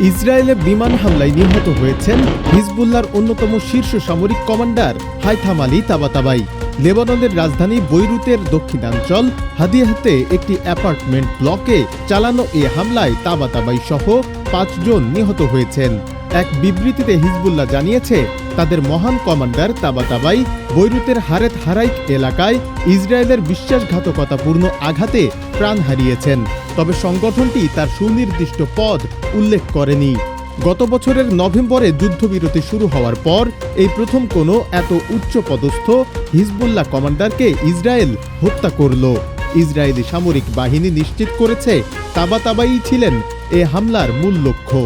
ইসরায়েলে বিমান হামলায় নিহত হয়েছেন হিজবুল্লার অন্যতম শীর্ষ সামরিক কমান্ডার হাইথাম আলী তাবাতাবাই। লেবাননের রাজধানী বৈরুতের দক্ষিণাঞ্চল হাদিয়াহাতে একটি অ্যাপার্টমেন্ট ব্লকে চালানো এ হামলায় তাবাতাবাই সহ পাঁচজন নিহত হয়েছেন। এক বিবৃতিতে হিজবুল্লাহ জানিয়েছে, তাদের মহান কমান্ডার তাবাতাবাই বৈরুতের হারেত হারাইক এলাকায় ইসরায়েলের বিশ্বাসঘাতকতাপূর্ণ আঘাতে প্রাণ হারিয়েছেন। তবে সংগঠনটি তার সুনির্দিষ্ট পদ উল্লেখ করেনি। গত বছরের নভেম্বরে যুদ্ধবিরতি শুরু হওয়ার পর এই প্রথম কোনো এত উচ্চ পদস্থ হিজবুল্লাহ কমান্ডারকে ইসরায়েল হত্যা করল। ইসরায়েলি সামরিক বাহিনী নিশ্চিত করেছে, তাবাতাবাই ছিলেন এ হামলার মূল লক্ষ্য।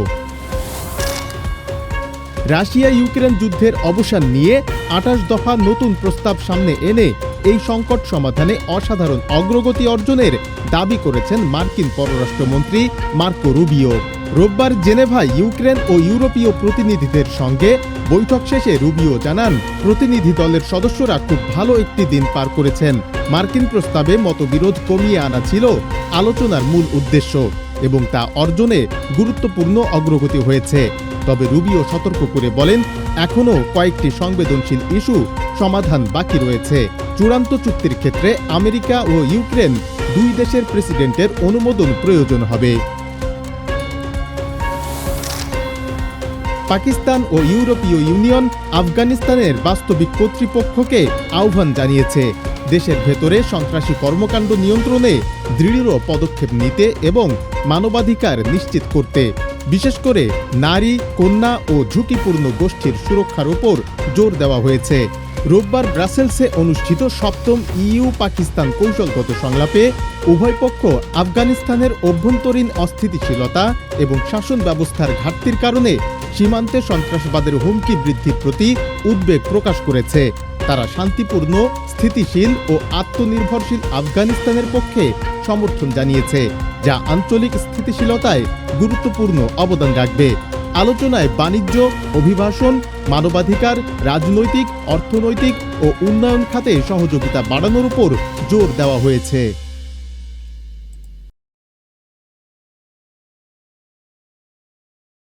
রাশিয়া ইউক্রেন যুদ্ধের অবসান নিয়ে আঠাশ দফা নতুন প্রস্তাব সামনে এনে এই সংকট সমাধানে অসাধারণ অগ্রগতি অর্জনের দাবি করেছেন মার্কিন পররাষ্ট্রমন্ত্রী মার্কো রুবিও। রোববার জেনেভায় ইউক্রেন ও ইউরোপীয় প্রতিনিধিদের সঙ্গে বৈঠক শেষে রুবিও জানান, প্রতিনিধি দলের সদস্যরা খুব ভালো একটি দিন পার করেছেন। মার্কিন প্রস্তাবে মতবিরোধ কমিয়ে আনা ছিল আলোচনার মূল উদ্দেশ্য এবং তা অর্জনে গুরুত্বপূর্ণ অগ্রগতি হয়েছে। তবে রুবিও সতর্ক করে বলেন, এখনও কয়েকটি সংবেদনশীল ইস্যু সমাধান বাকি রয়েছে। চূড়ান্ত চুক্তির ক্ষেত্রে আমেরিকা ও ইউক্রেন দুই দেশের প্রেসিডেন্টের অনুমোদন প্রয়োজন হবে। পাকিস্তান ও ইউরোপীয় ইউনিয়ন আফগানিস্তানের বাস্তবিক কর্তৃপক্ষকে আহ্বান জানিয়েছে। দেশের ভেতরে সন্ত্রাসী কর্মকাণ্ড নিয়ন্ত্রণে দৃঢ় পদক্ষেপ নিতে এবং মানবাধিকার নিশ্চিত করতে বিশেষ করে নারী, কন্যা ও ঝুঁকিপূর্ণ গোষ্ঠীর সুরক্ষার উপর জোর দেওয়া হয়েছে। রোববার ব্রাসেলসে অনুষ্ঠিত সপ্তম ইইউ পাকিস্তান কৌশলগত সংলাপে উভয় পক্ষ আফগানিস্তানের অভ্যন্তরীণ অস্থিতিশীলতা এবং শাসন ব্যবস্থার ঘাটতির কারণে সীমান্তে সন্ত্রাসবাদের হুমকি বৃদ্ধির প্রতি উদ্বেগ প্রকাশ করেছে। তারা শান্তিপূর্ণ, স্থিতিশীল ও আত্মনির্ভরশীল আফগানিস্তানের পক্ষে সমর্থন জানিয়েছে। যা আঞ্চলিক স্থিতিশীলতায় গুরুত্বপূর্ণ অবদান রাখবে। আলোচনায় বাণিজ্য, অভিবাসন, মানবাধিকার, রাজনৈতিক, অর্থনৈতিক ও উন্নয়ন খাতে সহযোগিতা বাড়ানোর উপর জোর দেওয়া হয়েছে।